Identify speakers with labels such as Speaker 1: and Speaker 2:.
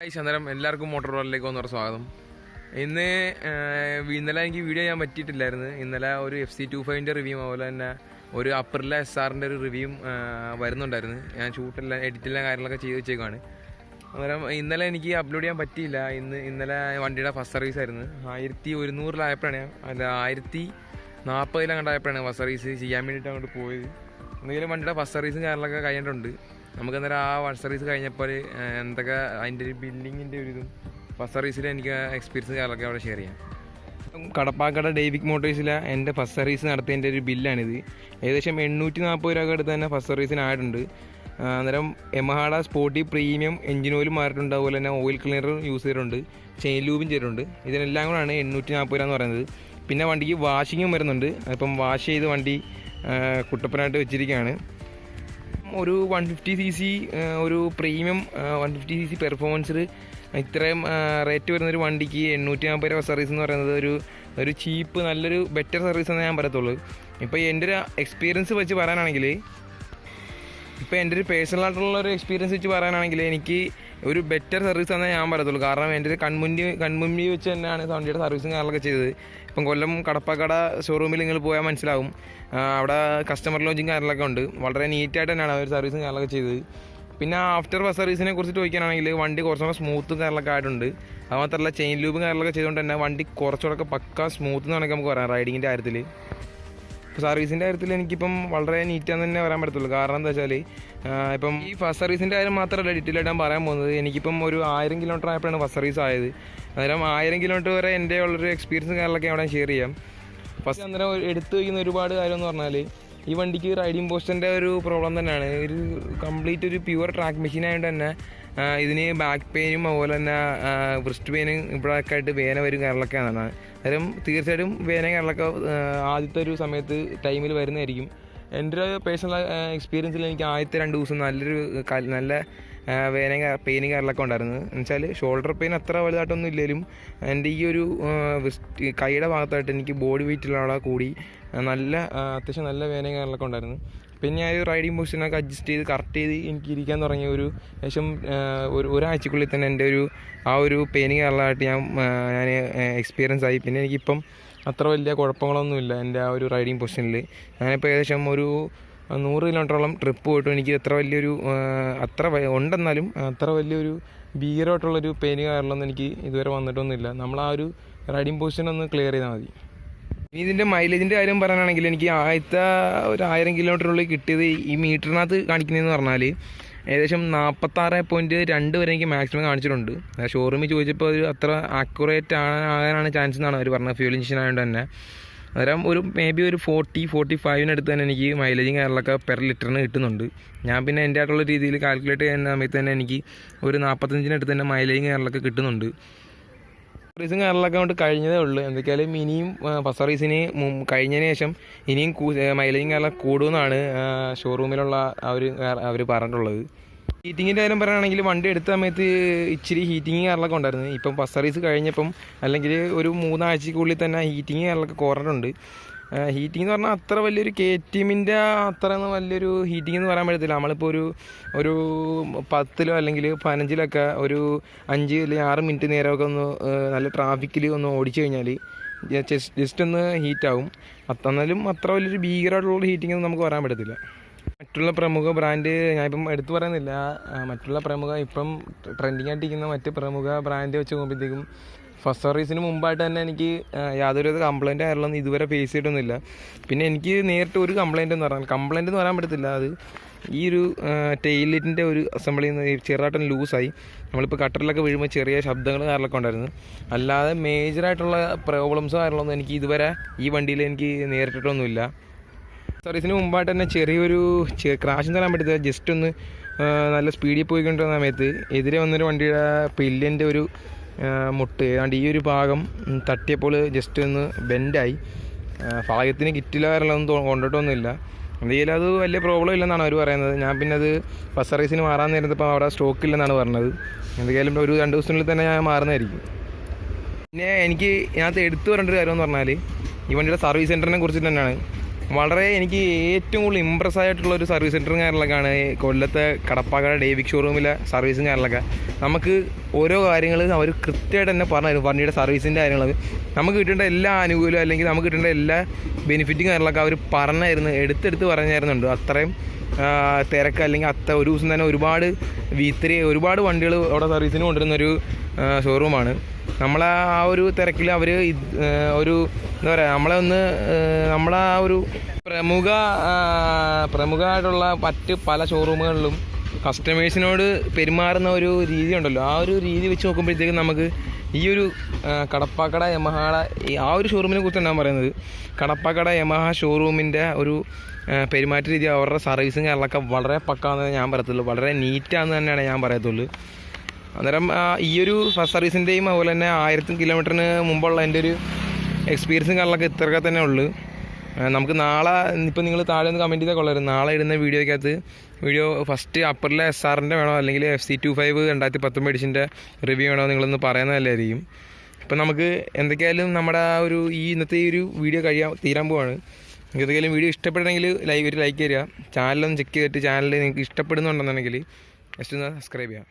Speaker 1: Hi ചന്ദ്രം. എല്ലാവർക്കും motor റോഡിലേക്ക് ഒന്നുകൂടെ സ്വാഗതം. ഇന്ന് ഇന്നലെ എനിക്ക് വീഡിയോ ചെയ്യാൻ പറ്റിയിട്ടില്ലായിരുന്നു. ഇന്നലെ ഒരു എഫ് സി ടു ഫൈവിന്റെ റിവ്യൂ അതുപോലെ തന്നെ ഒരു അപ്പറിലെ എസ് ആറിന്റെ ഒരു റിവ്യൂ വരുന്നുണ്ടായിരുന്നു. ഞാൻ ഷൂട്ടെല്ലാം എഡിറ്റെല്ലാം കാര്യങ്ങളൊക്കെ ചെയ്ത് വെച്ചേക്കാണ് അന്നേരം ഇന്നലെ എനിക്ക് അപ്ലോഡ് ചെയ്യാൻ പറ്റിയില്ല. ഇന്ന് ഇന്നലെ വണ്ടിയുടെ ഫസ്റ്റ് സർവീസ് ആയിരുന്നു. ആയിരത്തി ഒരുന്നൂറിലായപ്പോഴാണ് ഞാൻ അല്ല ആയിരത്തി നാൽപ്പതിലങ്ങോട്ടായപ്പോഴാണ് ഫസ്റ്റ് സർവീസ് ചെയ്യാൻ വേണ്ടിയിട്ട് അങ്ങോട്ട് പോയത്. എന്തെങ്കിലും വണ്ടിയുടെ ഫസ്റ്റ് സർവീസും കാര്യങ്ങളൊക്കെ കഴിഞ്ഞിട്ടുണ്ട്. നമുക്ക് അന്നേരം ആ വൺ സർവീസ് കഴിഞ്ഞപ്പോൾ എന്തൊക്കെ അതിന്റെ ഒരു ബില്ലിങ്ങിന്റെ ഒരു ഇതും ഫസ്റ്റ് സർവീസിൽ എനിക്ക് എക്സ്പീരിയൻസ് കാര്യങ്ങളൊക്കെ അവിടെ ഷെയർ ചെയ്യാം. കടപ്പാക്കട ഡേവിക് മോട്ടോഴ്സിലെ എന്റെ ഫസ്റ്റ് സർവീസ് നടത്തിയതിന്റെ ഒരു ബില്ലാണിത്. ഏകദേശം എണ്ണൂറ്റി നാൽപ്പത് രൂപ അടുത്ത് തന്നെ ഫസ്റ്റ് സർവീസിനായിട്ടുണ്ട് അന്നേരം എമഹാഡ സ്പോർട്ടി പ്രീമിയം എഞ്ചിൻ ഓയിൽ മാറിയിട്ടുണ്ട്. അതുപോലെ തന്നെ ഓയിൽ ക്ലീനർ യൂസ് ചെയ്തിട്ടുണ്ട്. ചെയിൻ ലൂബും ചെയ്തിട്ടുണ്ട്. ഇതിനെല്ലാം കൂടാണ് എണ്ണൂറ്റി നാൽപ്പത് രൂപ എന്ന് പറയുന്നത്. പിന്നെ വണ്ടിക്ക് വാഷിങ്ങും വരുന്നുണ്ട്. അപ്പം വാഷ് ചെയ്ത് വണ്ടി കുട്ടപ്പനായിട്ട് വെച്ചിരിക്കുകയാണ്. ഒരു വൺ ഫിഫ്റ്റി സി സി ഒരു premium one fifty C C പെർഫോമൻസിൽ ഇത്രയും റേറ്റ് വരുന്നൊരു വണ്ടിക്ക് എണ്ണൂറ്റി നാൽപ്പത് രൂപ സർവീസ് എന്ന് പറയുന്നത് ഒരു ഒരു ചീപ്പ് നല്ലൊരു ബെറ്റർ സർവീസ് എന്നേ ഞാൻ പറയത്തുള്ളൂ. ഇപ്പോൾ എന്റെ ഒരു എക്സ്പീരിയൻസ് വെച്ച് പറയാനാണെങ്കിൽ ഇപ്പോൾ എന്റെ ഒരു പേഴ്സണൽ ആയിട്ടുള്ള ഒരു എക്സ്പീരിയൻസ് വെച്ച് പറയാനാണെങ്കിൽ എനിക്ക് ഒരു ബെറ്റർ സർവീസ് തന്നെ ഞാൻ പറയത്തുള്ളൂ. കാരണം എന്റെ ഒരു കൺമുന്നിൽ കൺമുന്നിൽ വെച്ച് തന്നെയാണ് വണ്ടിയുടെ സർവീസും കാര്യങ്ങളൊക്കെ ചെയ്തത്. ഇപ്പം കൊല്ലം കടപ്പാക്കട ഷോറൂമിൽ നിങ്ങൾ പോയാൽ മനസ്സിലാവും. അവിടെ കസ്റ്റമർ ലോഞ്ചും കാര്യങ്ങളൊക്കെ ഉണ്ട്. വളരെ നീറ്റായിട്ട് തന്നെയാണ് അവർ സർവീസും കാര്യങ്ങളൊക്കെ ചെയ്തത്. പിന്നെ ആഫ്റ്റർ ബസ് സർവീസിനെ കുറിച്ച് ചോദിക്കുകയാണെങ്കിൽ വണ്ടി കുറച്ചുകൂടെ സ്മൂത്തും കാര്യങ്ങളൊക്കെ ആയിട്ടുണ്ട്. അത് മാത്രമല്ല ചെയിൻ ലൂബും കാര്യങ്ങളൊക്കെ ചെയ്തുകൊണ്ട് തന്നെ വണ്ടി കുറച്ചുകൂടെ പക്ക സ്മൂത്ത് എന്ന് വേണമെങ്കിൽ നമുക്ക് പറയാം റൈഡിങ്ങിന്റെ കാര്യത്തിൽ സർവീസിന്റെ കാര്യത്തിൽ എനിക്കിപ്പം വളരെ നീറ്റാന്ന് തന്നെ പറയാൻ പറ്റത്തുള്ളൂ. കാരണം എന്താ വെച്ചാൽ ഇപ്പം ഈ ഫസ്റ്റ് സർവീസിന്റെ കാര്യം മാത്രമല്ല ഡീറ്റെയിൽ ആയിട്ട് പറയാൻ പോകുന്നത്. എനിക്കിപ്പം ഒരു ആയിരം കിലോമീറ്റർ ആയപ്പോഴാണ് ഫസ്റ്റ് സർവീസ് ആയത്. അന്നേരം ആയിരം കിലോമീറ്റർ വരെ എന്റെ ഉള്ളൊരു എക്സ്പീരിയൻസ് കാര്യങ്ങളൊക്കെ അവിടെ ഷെയർ ചെയ്യാം. ഫസ്റ്റ് അന്നേരം എടുത്തു വയ്ക്കുന്ന ഒരുപാട് കാര്യം എന്ന് പറഞ്ഞാൽ ഈ വണ്ടിക്ക് റൈഡിംഗ് പോസ്റ്റിന്റെ ഒരു പ്രോബ്ലം തന്നെയാണ്. ഒരു കംപ്ലീറ്റ് ഒരു പ്യുവർ ട്രാക്ക് മെഷീൻ ആയതുകൊണ്ട് തന്നെ ഇതിന് ബാക്ക് പെയിനും അതുപോലെ തന്നെ ബ്രിസ്റ്റ് പെയിനും ഇവിടെയൊക്കെ ആയിട്ട് വേന വരും കാര്യങ്ങളൊക്കെയാണ് അന്നേരം തീർച്ചയായിട്ടും വേന കാര്യങ്ങളൊക്കെ ആദ്യത്തെ ഒരു സമയത്ത് ടൈമിൽ വരുന്നതായിരിക്കും. എന്റെ ഒരു പേഴ്സണൽ എക്സ്പീരിയൻസിൽ എനിക്ക് ആദ്യത്തെ രണ്ട് ദിവസം നല്ലൊരു നല്ല വേന പെയിൻ കാര്യങ്ങളൊക്കെ ഉണ്ടായിരുന്നു എന്നുവെച്ചാൽ ഷോൾഡർ പെയിൻ അത്ര വലുതായിട്ടൊന്നും ഇല്ലെങ്കിലും എന്റെ ഈ ഒരു കൈയുടെ ഭാഗത്തായിട്ട് എനിക്ക് ബോഡി വെയിറ്റിലുള്ള കൂടി നല്ല അത്യാവശ്യം നല്ല വേനയും കാര്യങ്ങളൊക്കെ ഉണ്ടായിരുന്നു. പിന്നെ ഞാൻ റൈഡിങ് പൊസിഷനൊക്കെ അഡ്ജസ്റ്റ് ചെയ്ത് കറക്റ്റ് ചെയ്ത് എനിക്ക് ഇരിക്കാൻ തുടങ്ങിയ ഒരു ഏകദേശം ഒരു ഒരാഴ്ചക്കുള്ളിൽ തന്നെ എന്റെ ഒരു ആ ഒരു പെയിൻ കാര്യങ്ങളായിട്ട് ഞാൻ ഞാൻ എക്സ്പീരിയൻസ് ആയി. പിന്നെ എനിക്കിപ്പം അത്ര വലിയ കുഴപ്പങ്ങളൊന്നുമില്ല എന്റെ ആ ഒരു റൈഡിങ് പൊസിഷനിൽ ഞാനിപ്പോൾ ഏകദേശം ഒരു നൂറ് കിലോമീറ്ററോളം ട്രിപ്പ് പോയിട്ടും എനിക്ക് എത്ര വലിയൊരു അത്ര ഉണ്ടെന്നാലും അത്ര വലിയൊരു ഭീകരമായിട്ടുള്ളൊരു പെയിന് കാരണമൊന്നും എനിക്ക് ഇതുവരെ വന്നിട്ടൊന്നുമില്ല. നമ്മൾ ആ ഒരു റൈഡിങ് പൊസിഷൻ ഒന്ന് ക്ലിയർ ചെയ്താൽ മതി. ഇനി ഇതിന്റെ മൈലേജിന്റെ കാര്യം പറയാനാണെങ്കിൽ എനിക്ക് ആദ്യത്തെ ഒരു ആയിരം കിലോമീറ്ററിനുള്ളിൽ കിട്ടിയത് ഈ മീറ്ററിനകത്ത് കാണിക്കുന്നതെന്ന് പറഞ്ഞാൽ ഏകദേശം നാൽപ്പത്താറ് പോയിന്റ് രണ്ട് വരെ എനിക്ക് മാക്സിമം കാണിച്ചിട്ടുണ്ട്. ഷോറൂമിൽ ചോദിച്ചപ്പോൾ അത്ര ആക്യുറേറ്റ് ആകാനാണ് ചാൻസ് എന്നാണ് അവർ പറഞ്ഞത്. ഫ്യൂൽ ഇഞ്ചിൻ ആയതുകൊണ്ട് തന്നെ. അന്നേരം ഒരു മേ ബി ഒരു ഫോർട്ടി ഫോർട്ടി ഫൈവിനടുത്ത് തന്നെ എനിക്ക് മൈലേജും കാര്യങ്ങളൊക്കെ പെർ ലിറ്ററിന് കിട്ടുന്നുണ്ട്. ഞാൻ പിന്നെ എന്റെ ആയിട്ടുള്ള രീതിയിൽ കാൽക്കുലേറ്റ് ചെയ്യുന്ന സമയത്ത് തന്നെ എനിക്ക് ഒരു നാൽപ്പത്തഞ്ചിനടുത്ത് തന്നെ മൈലേജും കാര്യങ്ങളൊക്കെ കിട്ടുന്നുണ്ട്. സർവീസും കാര്യങ്ങളൊക്കെ കൊണ്ട് കഴിഞ്ഞതേ ഉള്ളൂ. എന്തൊക്കെയാലും ഇനിയും ഫസ്റ്റ് മും- കഴിഞ്ഞതിന് ശേഷം ഇനിയും മൈലേജും കാര്യങ്ങളൊക്കെ കൂടുമെന്നാണ് ഷോറൂമിലുള്ള അവർ അവർ പറഞ്ഞിട്ടുള്ളത്. ഹീറ്റിങ്ങിന്റെ കാര്യം പറയുകയാണെങ്കിൽ വണ്ടി എടുത്ത സമയത്ത് ഇച്ചിരി ഹീറ്റിങ് കാര്യങ്ങളൊക്കെ ഉണ്ടായിരുന്നു. ഇപ്പം ബസ് സർവീസ് കഴിഞ്ഞപ്പം അല്ലെങ്കിൽ ഒരു മൂന്നാഴ്ചക്കുള്ളിൽ തന്നെ ഹീറ്റിങ് കാര്യങ്ങളൊക്കെ കുറഞ്ഞിട്ടുണ്ട്. ഹീറ്റിംഗ് എന്ന് പറഞ്ഞാൽ അത്ര വലിയൊരു കെ ടി എമ്മിന്റെ അത്ര വലിയൊരു ഹീറ്റിംഗ് എന്ന് പറയാൻ പറ്റത്തില്ല. നമ്മളിപ്പോൾ ഒരു ഒരു പത്തിലോ അല്ലെങ്കിൽ പതിനഞ്ചിലൊക്കെ ഒരു അഞ്ച് അല്ലെങ്കിൽ ആറ് മിനിറ്റ് നേരമൊക്കെ ഒന്ന് നല്ല ട്രാഫിക്കിൽ ഒന്ന് ഓടിച്ചു കഴിഞ്ഞാൽ ജസ്റ്റ് ഒന്ന് ഹീറ്റാവും അത്തന്നാലും അത്ര വലിയൊരു ഭീകരമായിട്ടുള്ള ഹീറ്റിംഗ് ഒന്നും നമുക്ക് വരാൻ പറ്റത്തില്ല. മറ്റുള്ള പ്രമുഖ ബ്രാൻഡ് ഞാനിപ്പം എടുത്തു പറയുന്നില്ല. മറ്റുള്ള പ്രമുഖ ഇപ്പം ട്രെൻഡിങ് ആയിട്ടിരിക്കുന്ന മറ്റ് പ്രമുഖ ബ്രാൻഡ് വെച്ച് നോക്കുമ്പോഴത്തേക്കും ഫസ്റ്റ് സർവീസിന് മുമ്പായിട്ട് തന്നെ എനിക്ക് യാതൊരുവിധ കംപ്ലൈന്റ് ആയിരുന്നു ഇതുവരെ ഫേസ് ചെയ്തിട്ടൊന്നുമില്ല. പിന്നെ എനിക്ക് നേരിട്ട് ഒരു കംപ്ലൈന്റ് എന്ന് പറയാൻ കംപ്ലൈന്റ് എന്ന് പറയാൻ പറ്റത്തില്ല. അത് ഈ ഒരു ടെയിലിറ്റിന്റെ ഒരു അസംബ്ലിയിൽ നിന്ന് ചെറുതായിട്ടൊന്ന് ലൂസായി നമ്മളിപ്പോൾ കട്ടറിലൊക്കെ വീഴുമ്പോൾ ചെറിയ ശബ്ദങ്ങൾ കാര്യങ്ങളൊക്കെ ഉണ്ടായിരുന്നു. അല്ലാതെ മേജറായിട്ടുള്ള പ്രോബ്ലംസോ കാര്യങ്ങളൊന്നും എനിക്ക് ഇതുവരെ ഈ വണ്ടിയിൽ എനിക്ക് നേരിട്ടിട്ടൊന്നുമില്ല. സർവീസിന് മുമ്പായിട്ട് തന്നെ ചെറിയൊരു ക്രാഷ് തരാൻ പറ്റത്തില്ല. ജസ്റ്റ് ഒന്ന് നല്ല സ്പീഡിൽ പോയിക്കൊണ്ടിരുന്ന സമയത്ത് എതിരെ വന്നൊരു വണ്ടിയുടെ പില്ലിന്റെ ഒരു മുട്ട്. ഏതാണ്ട് ഈ ഒരു ഭാഗം തട്ടിയപ്പോൾ ജസ്റ്റ് ഒന്ന് ബെൻഡായി ഭാഗ്യത്തിന് കിറ്റില്ല തോ- കൊണ്ടിട്ടൊന്നുമില്ല. എന്തെങ്കിലും അത് വലിയ പ്രോബ്ലം ഇല്ലെന്നാണ് അവർ പറയുന്നത്. ഞാൻ പിന്നെ അത് ബസ് സർവീസിന് മാറാൻ നേരത്തപ്പോൾ അവിടെ സ്റ്റോക്ക് ഇല്ലെന്നാണ് പറഞ്ഞത്. എന്തെങ്കിലും ഒരു രണ്ട് ദിവസത്തിനുള്ളിൽ തന്നെ ഞാൻ മാറുന്നതായിരിക്കും. പിന്നെ എനിക്ക് ഇതിനകത്ത് എടുത്തു കാര്യമെന്ന് കാര്യം എന്ന് പറഞ്ഞാൽ ഈ വണ്ടിയുടെ സർവീസ് സെന്ററിനെ കുറിച്ചിട്ട് തന്നെയാണ്. വളരെ എനിക്ക് ഏറ്റവും കൂടുതൽ ഇമ്പ്രസ് ആയിട്ടുള്ള ഒരു സർവീസ് സെന്ററും കാര്യങ്ങളൊക്കെയാണ് കൊല്ലത്തെ കടപ്പാക്കട ഡേവിക് ഷോറൂമിലെ സർവീസും കാര്യങ്ങളൊക്കെ. നമുക്ക് ഓരോ കാര്യങ്ങൾ അവർ കൃത്യമായിട്ട് തന്നെ പറഞ്ഞു വണ്ടിയുടെ സർവീസിന്റെ കാര്യങ്ങൾ നമുക്ക് കിട്ടേണ്ട എല്ലാ ആനുകൂല്യവും അല്ലെങ്കിൽ നമുക്ക് കിട്ടേണ്ട എല്ലാ ബെനിഫിറ്റും കാര്യങ്ങളൊക്കെ അവർ പറഞ്ഞായിരുന്നു എടുത്തെടുത്ത് പറഞ്ഞായിരുന്നുണ്ട്. അത്രയും തിരക്ക് അല്ലെങ്കിൽ അത്ര ഒരു ദിവസം തന്നെ ഒരുപാട് വീത്തിരി ഒരുപാട് വണ്ടികൾ അവിടെ സർവീസിന് കൊണ്ടുവരുന്നൊരു ഷോറൂമാണ് നമ്മളെ ആ ഒരു തിരക്കിൽ അവർ ഒരു എന്താ പറയുക നമ്മളെ ഒന്ന് നമ്മളെ ആ ഒരു പ്രമുഖ പ്രമുഖ പ്രമുഖമായിട്ടുള്ള മറ്റ് പല ഷോറൂമുകളിലും കസ്റ്റമേഴ്സിനോട് പെരുമാറുന്ന ഒരു രീതി ഉണ്ടല്ലോ ആ ഒരു രീതി വെച്ച് നോക്കുമ്പോഴത്തേക്കും നമുക്ക് ഈ ഒരു കടപ്പാക്കട യമഹാട ആ ഒരു ഷോറൂമിനെ കുറിച്ചാണ് ഞാൻ പറയുന്നത്. കടപ്പാക്കട യമഹ ഷോറൂമിന്റെ ഒരു പെരുമാറ്റ രീതി അവരുടെ സർവീസും കാര്യങ്ങളൊക്കെ വളരെ പക്കാന്ന് ഞാൻ പറയത്തുള്ളൂ. വളരെ നീറ്റാന്ന് തന്നെയാണ് ഞാൻ പറയത്തുള്ളൂ. അന്നേരം ഈ ഒരു ഫസ്റ്റ് സർവീസിന്റെയും അതുപോലെ തന്നെ ആയിരത്തി കിലോമീറ്ററിന് മുമ്പുള്ള എന്റെ ഒരു എക്സ്പീരിയൻസും കാര്യങ്ങളൊക്കെ ഇത്രയൊക്കെ തന്നെ ഉള്ളൂ. നമുക്ക് നാളെ ഇപ്പം നിങ്ങൾ താഴെ ഒന്ന് കമന്റ് ചെയ്താൽ കൊള്ളായിരുന്നു നാളെ ഇടുന്ന വീഡിയോയ്ക്കകത്ത് വീഡിയോ ഫസ്റ്റ് അപ്പറിലെ എസ് ആറിന്റെ വേണോ അല്ലെങ്കിൽ എഫ് സി ടു ഫൈവ് രണ്ടായിരത്തി പത്തൊമ്പത് എഡിഷന്റെ റിവ്യൂ വേണോ നിങ്ങളൊന്ന് പറയുന്നതല്ലായിരിക്കും ഇപ്പം നമുക്ക് എന്തൊക്കെയായാലും നമ്മുടെ ആ ഒരു ഈ ഇന്നത്തെ ഈ ഒരു വീഡിയോ കഴിയാൻ തീരാൻ പോവാണ്. നിങ്ങൾക്ക് എന്തെങ്കിലും വീഡിയോ ഇഷ്ടപ്പെടണമെങ്കിൽ ലൈവ് ഒരു ലൈക്ക് തരിക. ചാനലൊന്ന് ചെക്ക് ചെയ്തിട്ട് ചാനൽ നിങ്ങൾക്ക് ഇഷ്ടപ്പെടുന്നുണ്ടെന്നുണ്ടെങ്കിൽ ജസ്റ്റ് ഒന്ന് സബ്സ്ക്രൈബ് ചെയ്യാം